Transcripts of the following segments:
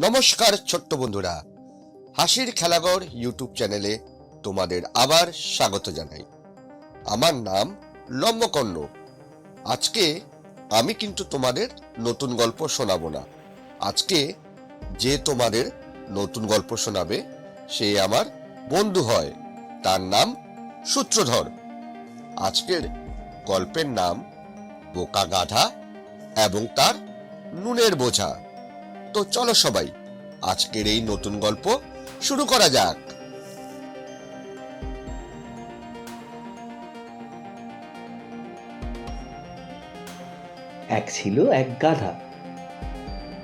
নমস্কার, ছোট্ট বন্ধুরা। হাসির খেলাঘর ইউটিউব চ্যানেলে তোমাদের আবার স্বাগত জানাই। আমার নাম লম্বকর্ণ। আজকে আমি কিন্তু তোমাদের নতুন গল্প শোনাবো না। আজকে যে তোমাদের নতুন গল্প শোনাবে, সে আমার বন্ধু হয়। তার নাম সূত্রধর। আজকের গল্পের নাম বোকা গাধা এবং তার নুনের বোঝা। তো চলো সবাই। আজকের এই নতুন গল্প শুরু করা যাক। এক ছিল এক গাধা।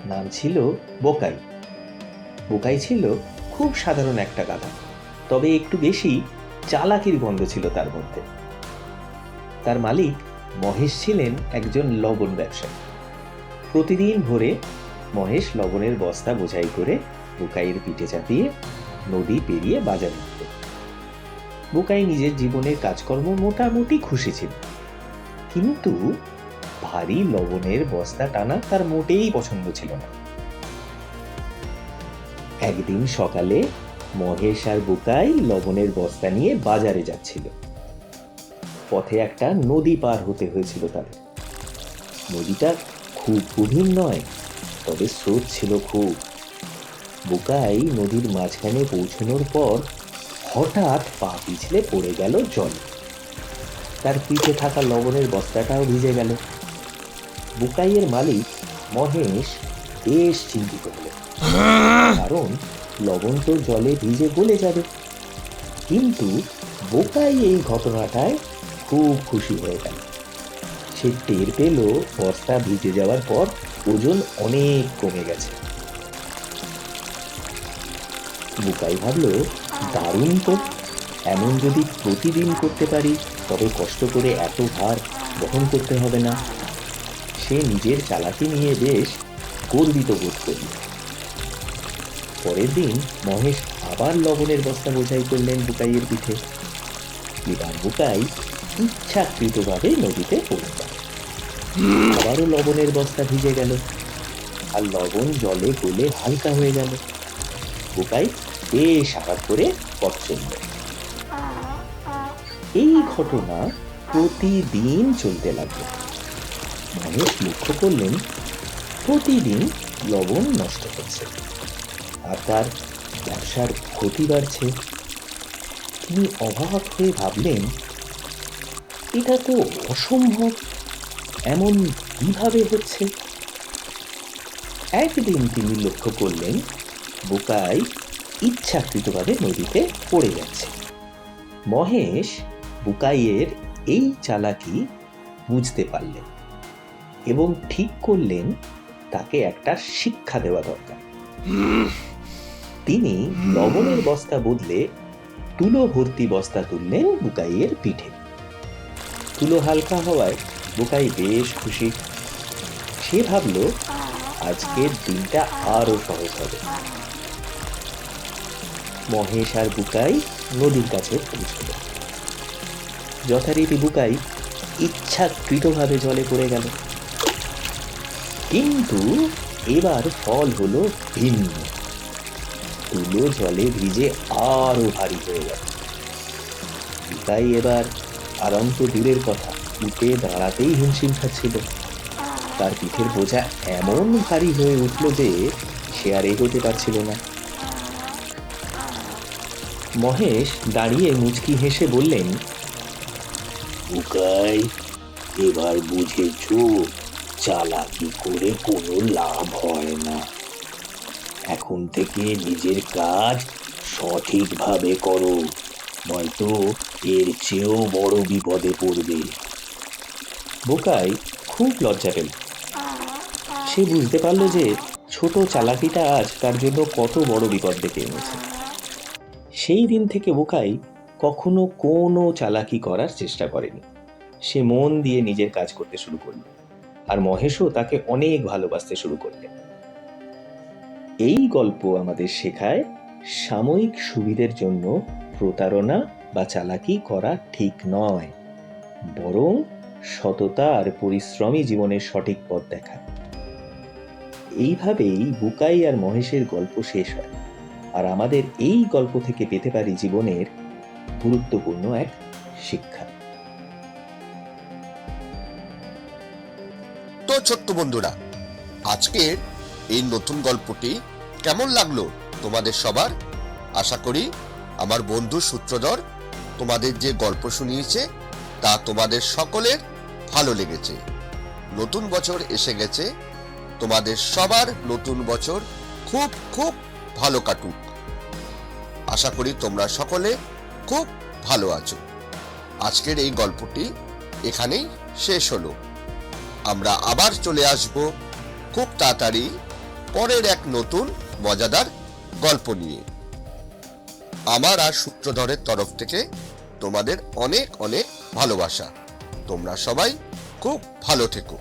নাম ছিল বোকাই। বোকাই ছিল খুব সাধারণ একটা গাধা, তবে একটু বেশি চালাকির গন্ধ ছিল তার মধ্যে। তার মালিক মহেশ ছিলেন একজন লবণ ব্যবসায়ী। প্রতিদিন ভোরে মহেশ লবণের বস্তা বোঝাই করে বুকাইয়ের পিঠে চাপিয়ে নদী পেরিয়ে বাজারে যেত বুকাই নিজের জীবনের কাজকর্ম মোটামুটি খুশি ছিল। কিন্তু ভারী লবণের বস্তা টানা তার মোটেই পছন্দ ছিল না। একদিন সকালে মহেশ আর বুকাই লবণের বস্তা নিয়ে বাজারে যাচ্ছিল। পথে একটা নদী পার হতে হয়েছিল তাদের। নদীটা খুব গভীর নয় তবে স্রোত ছিল খুব। বুকাই নদীর মাঝখানে পৌঁছানোর পর হঠাৎ পা পিছলে পড়ে গেল জল। তার পিঠে থাকা লবণের বস্তাটাও ভিজে গেল। বুকাইয়ের মালিক মহেশ বেশ চিন্তিত হলেন। কারণ লবণ তো জলে ভিজে গলে যাবে। কিন্তু বোকাই এই ঘটনাটায় খুব খুশি হয়ে গেল। সে টের পেল বস্তা ভিজে যাওয়ার পর ওজন অনেক কমে গেছে। বুকাই ভাবলো, দারুণ তো। এমন যদি প্রতিদিন করতে পারি, তবে কষ্ট করে এত ভার বহন করতে হবে না। সে নিজের চালাকি নিয়ে বেশ গর্বিত বোধ করল। পরের দিন মহেশ আবার লবণের বস্তা বোঝাই করলেন বুকাইয়ের পিঠে। এবার বুকাই ইচ্ছাকৃতভাবে নদীতে পড়ে গেল। আবারও লবণের বস্তা ভিজে গেল। আর লবণ জলে গলে হালকা হয়ে গেল। বুকাই বেশ আঘাত করে পথ চলল। এই ঘটনা প্রতিদিন চলতে লাগল। মহেশ লক্ষ্য করলেন, প্রতিদিন লবণ নষ্ট হচ্ছে। আর তার ব্যবসার ক্ষতি বাড়ছে। তিনি অবাক হয়ে ভাবলেন, এটা তো অসম্ভব। এমন কীভাবে হচ্ছে? একদিন তিনি লক্ষ্য করলেন, বোকাই ইচ্ছাকৃতভাবে নদীতে পড়ে যাচ্ছে মহেশ বুকাইয়ের এই চালাকি বুঝতে পারলেন এবং ঠিক করলেন তাকে একটা শিক্ষা দেওয়া দরকার। তিনি লবণের বস্তা বদলে তুলো ভর্তি বস্তা তুললেন বুকাইয়ের পিঠে। তুলো হালকা হওয়ায় বুকাই বেশ খুশি। সে ভাবল আজকের দিনটা আরও সহজ হবে। মহেশ আর বুকাই নদীর কাছে পৌঁছল। যথারীতি বুকাই ইচ্ছাকৃতভাবে জলে পড়ে গেল। কিন্তু এবার ফল হলো ভিন্ন। তুলো জলে ভিজে আরও ভারী হয়ে গেল। তাই এবার আরাম তো দূরের কথা উঠে দাঁড়াতেই হিমশিম খাচ্ছিল। তার পিঠের বোঝা এমন ভারী হয়ে উঠল যে সে আর এগোতে পারছিল না। মহেশ দাঁড়িয়ে মুচকি হেসে বললেন বুকাই এবার বুঝেছ চালাকি করে কোনো লাভ হয় না। এখন থেকে নিজের কাজ সঠিকভাবে করো, নয়তো এর চেয়েও বড় বিপদে পড়বে। বোকাই খুব লজ্জা পেল। সে বুঝতে পারল যে ছোট চালাকিটা আজ তার জন্য কত বড় বিপদ ডেকে এনেছে। সেই দিন থেকে বোকাই কখনো কোনো চালাকি করার চেষ্টা করেনি। সে মন দিয়ে নিজের কাজ করতে শুরু করল আর মহেশও তাকে অনেক ভালোবাসতে শুরু করলেন। এই গল্প আমাদের শেখায় সাময়িক সুবিধের জন্য প্রতারণা বা চালাকি করা ঠিক নয়, বরং সততা আর পরিশ্রমই জীবনের সঠিক পথ দেখায়। এইভাবেই বুকাই আর মহেশের গল্প শেষ হয়। আর আমাদের এই গল্প থেকে পেতে পারি জীবনের গুরুত্বপূর্ণ এক শিক্ষা। তো ছোট্ট বন্ধুরা, আজকের এই নতুন গল্পটি কেমন লাগল তোমাদের সবার? আশা করি আমার বন্ধু সূত্রধর তোমাদের যে গল্প শুনিয়েছে তা তোমাদের সকলের ভালো লেগেছে। নতুন বছর এসে গেছে। তোমাদের সবার নতুন বছর খুব খুব ভালো কাটুক। আশা করি তোমরা সকলে খুব ভালো আছো। আজকের এই গল্পটি এখানেই শেষ হলো। আমরা আবার চলে আসব খুব তাড়াতাড়ি পরের এক নতুন মজাদার গল্প নিয়ে। আমার আর সূত্রধরের তরফ থেকে তোমাদের অনেক অনেক ভালোবাসা। তোমরা সবাই খুব ভালো থেকো।